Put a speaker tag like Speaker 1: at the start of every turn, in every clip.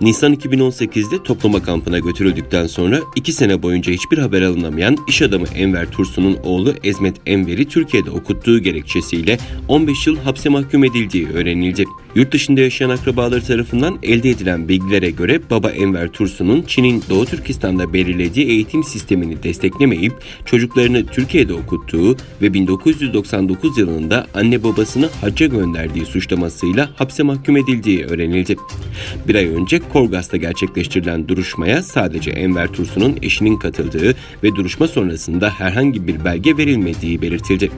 Speaker 1: Nisan 2018'de toplama kampına götürüldükten sonra 2 sene boyunca hiçbir haber alınamayan iş adamı Enver Tursun'un oğlu Ezmet Enver'i Türkiye'de okuttuğu gerekçesiyle 15 yıl hapse mahkum edildiği öğrenildi. Yurt dışında yaşayan akrabaları tarafından elde edilen bilgilere göre baba Enver Tursun'un Çin'in Doğu Türkistan'da belirlediği eğitim sistemini desteklemeyip çocuklarını Türkiye'de okuttuğu ve 1999 yılında anne babasını hacca gönderdiği suçlamasıyla hapse mahkum edildiği öğrenildi. Bir ay önce Korgas'ta gerçekleştirilen duruşmaya sadece Enver Tursun'un eşinin katıldığı ve duruşma sonrasında herhangi bir belge verilmediği belirtildi.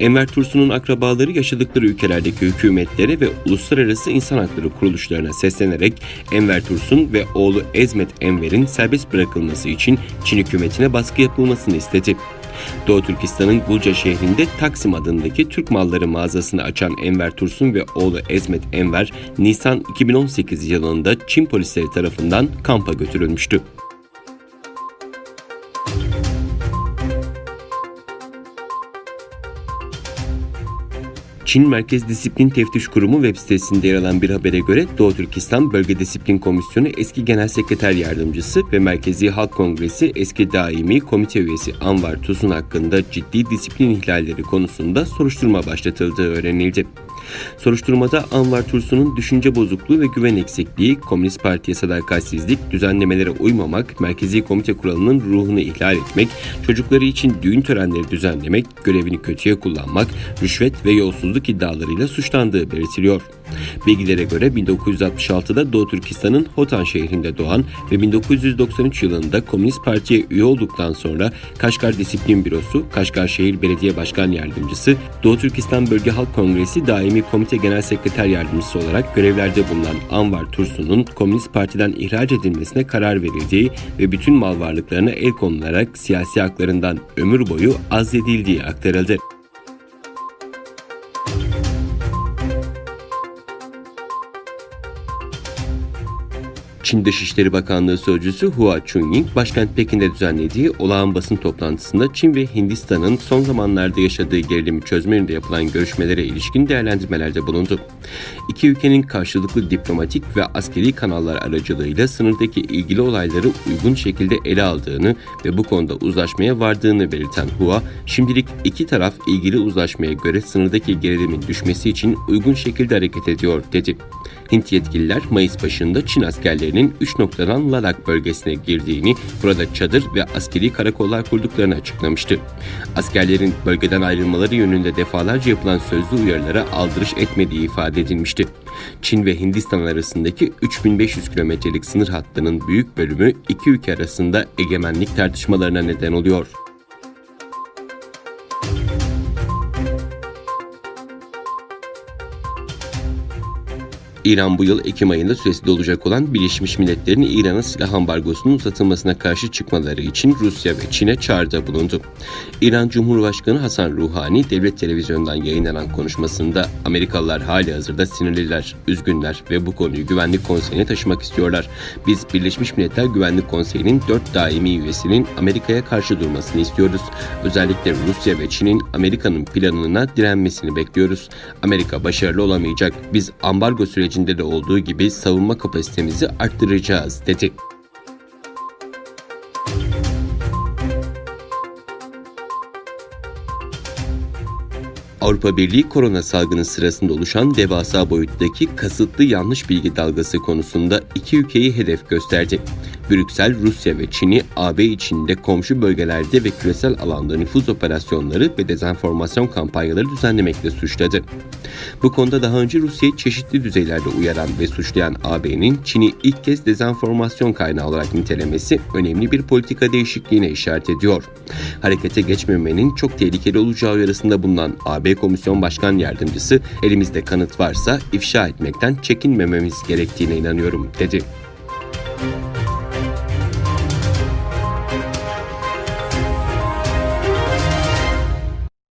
Speaker 1: Enver Tursun'un akrabaları yaşadıkları ülkelerdeki hükümetlere ve uluslararası insan hakları kuruluşlarına seslenerek Enver Tursun ve oğlu Ezmet Enver'in serbest bırakılması için Çin hükümetine baskı yapılmasını istedi. Doğu Türkistan'ın Gulca şehrinde Taksim adındaki Türk malları mağazasını açan Enver Tursun ve oğlu Ezmet Enver, Nisan 2018 yılında Çin polisleri tarafından kampa götürülmüştü. Çin Merkez Disiplin Teftiş Kurumu web sitesinde yer alan bir habere göre Doğu Türkistan Bölge Disiplin Komisyonu eski Genel Sekreter Yardımcısı ve Merkezi Halk Kongresi eski daimi komite üyesi Anvar Tuzun hakkında ciddi disiplin ihlalleri konusunda soruşturma başlatıldığı öğrenildi. Soruşturmada Anvar Tursun'un düşünce bozukluğu ve güven eksikliği, Komünist Parti'ye sadakatsizlik, düzenlemelere uymamak, Merkezi Komite kuralının ruhunu ihlal etmek, çocukları için düğün törenleri düzenlemek, görevini kötüye kullanmak, rüşvet ve yolsuzluk iddialarıyla suçlandığı belirtiliyor. Bilgilere göre 1966'da Doğu Türkistan'ın Hotan şehrinde doğan ve 1993 yılında Komünist Parti'ye üye olduktan sonra Kaşgar Disiplin Bürosu, Kaşgar Şehir Belediye Başkan Yardımcısı, Doğu Türkistan Bölge Halk Kongresi Daimi Komite Genel Sekreter Yardımcısı olarak görevlerde bulunan Anvar Tursun'un Komünist Parti'den ihraç edilmesine karar verildiği ve bütün mal varlıklarına el konularak siyasi haklarından ömür boyu azledildiği aktarıldı. Çin Dışişleri Bakanlığı Sözcüsü Hua Chunying, başkent Pekin'de düzenlediği olağan basın toplantısında Çin ve Hindistan'ın son zamanlarda yaşadığı gerilimi çözme yapılan görüşmelere ilişkin değerlendirmelerde bulundu. İki ülkenin karşılıklı diplomatik ve askeri kanallar aracılığıyla sınırdaki ilgili olayları uygun şekilde ele aldığını ve bu konuda uzlaşmaya vardığını belirten Hua, şimdilik iki taraf ilgili uzlaşmaya göre sınırdaki gerilimin düşmesi için uygun şekilde hareket ediyor dedi. Hint yetkililer Mayıs başında Çin askerlerinin 3 noktadan Ladakh bölgesine girdiğini, burada çadır ve askeri karakollar kurduklarını açıklamıştı. Askerlerin bölgeden ayrılmaları yönünde defalarca yapılan sözlü uyarılara aldırış etmediği ifade edilmişti. Çin ve Hindistan arasındaki 3500 kilometrelik sınır hattının büyük bölümü iki ülke arasında egemenlik tartışmalarına neden oluyor. İran bu yıl Ekim ayında süresi dolacak olan Birleşmiş Milletler'in İran'a silah ambargosunun uzatılmasına karşı çıkmaları için Rusya ve Çin'e çağrıda bulundu. İran Cumhurbaşkanı Hasan Ruhani devlet televizyonundan yayınlanan konuşmasında Amerikalılar hali hazırda sinirliler, üzgünler ve bu konuyu Güvenlik Konseyi'ne taşımak istiyorlar. Biz Birleşmiş Milletler Güvenlik Konseyi'nin dört daimi üyesinin Amerika'ya karşı durmasını istiyoruz. Özellikle Rusya ve Çin'in Amerika'nın planına direnmesini bekliyoruz. Amerika başarılı olamayacak. Biz ambargo sürecinde de olduğu gibi savunma kapasitemizi arttıracağız dedi. Avrupa Birliği korona salgını sırasında oluşan devasa boyuttaki kasıtlı yanlış bilgi dalgası konusunda iki ülkeyi hedef gösterdi. Brüksel, Rusya ve Çin'i AB içinde komşu bölgelerde ve küresel alanda nüfuz operasyonları ve dezenformasyon kampanyaları düzenlemekle suçladı. Bu konuda daha önce Rusya'yı çeşitli düzeylerde uyaran ve suçlayan AB'nin Çin'i ilk kez dezenformasyon kaynağı olarak nitelemesi önemli bir politika değişikliğine işaret ediyor. Harekete geçmemenin çok tehlikeli olacağı uyarısında bulunan AB Komisyon Başkan Yardımcısı elimizde kanıt varsa ifşa etmekten çekinmememiz gerektiğine inanıyorum dedi.